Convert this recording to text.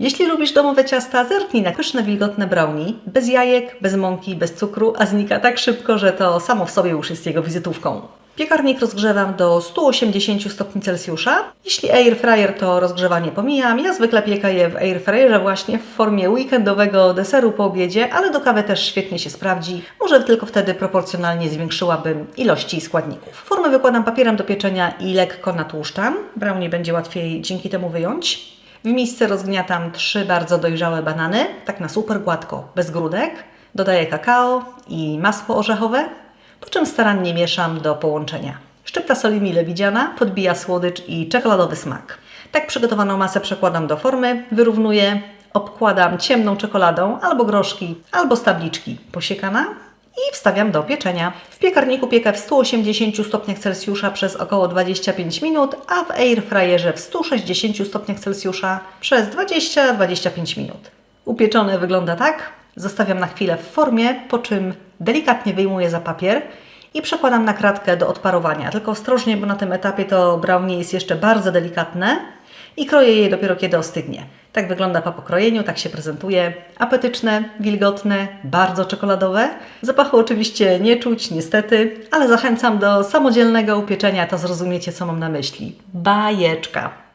Jeśli lubisz domowe ciasta, zerknij na pyszne, wilgotne brownie, bez jajek, bez mąki, bez cukru, a znika tak szybko, że to samo w sobie już jest jego wizytówką. Piekarnik rozgrzewam do 180 stopni Celsjusza. Jeśli air fryer to rozgrzewanie pomijam, ja zwykle piekę je w air fryerze właśnie w formie weekendowego deseru po obiedzie, ale do kawy też świetnie się sprawdzi. Może tylko wtedy proporcjonalnie zwiększyłabym ilości składników. Formę wykładam papierem do pieczenia i lekko natłuszczam. Brownie będzie łatwiej dzięki temu wyjąć. W misce rozgniatam trzy bardzo dojrzałe banany, tak na super gładko, bez grudek. Dodaję kakao i masło orzechowe, po czym starannie mieszam do połączenia. Szczypta soli mile widziana podbija słodycz i czekoladowy smak. Tak przygotowaną masę przekładam do formy, wyrównuję, obkładam ciemną czekoladą albo groszki, albo z tabliczki posiekana i wstawiam do pieczenia. W piekarniku piekę w 180 stopniach Celsjusza przez około 25 minut, a w air fryerze w 160 stopniach Celsjusza przez 20-25 minut. Upieczone wygląda tak. Zostawiam na chwilę w formie, po czym delikatnie wyjmuję za papier i przekładam na kratkę do odparowania. Tylko ostrożnie, bo na tym etapie to brownie jest jeszcze bardzo delikatne i kroję je dopiero kiedy ostygnie. Tak wygląda po pokrojeniu, tak się prezentuje. Apetyczne, wilgotne, bardzo czekoladowe. Zapachu oczywiście nie czuć, niestety, ale zachęcam do samodzielnego upieczenia, to zrozumiecie, co mam na myśli. Bajeczka!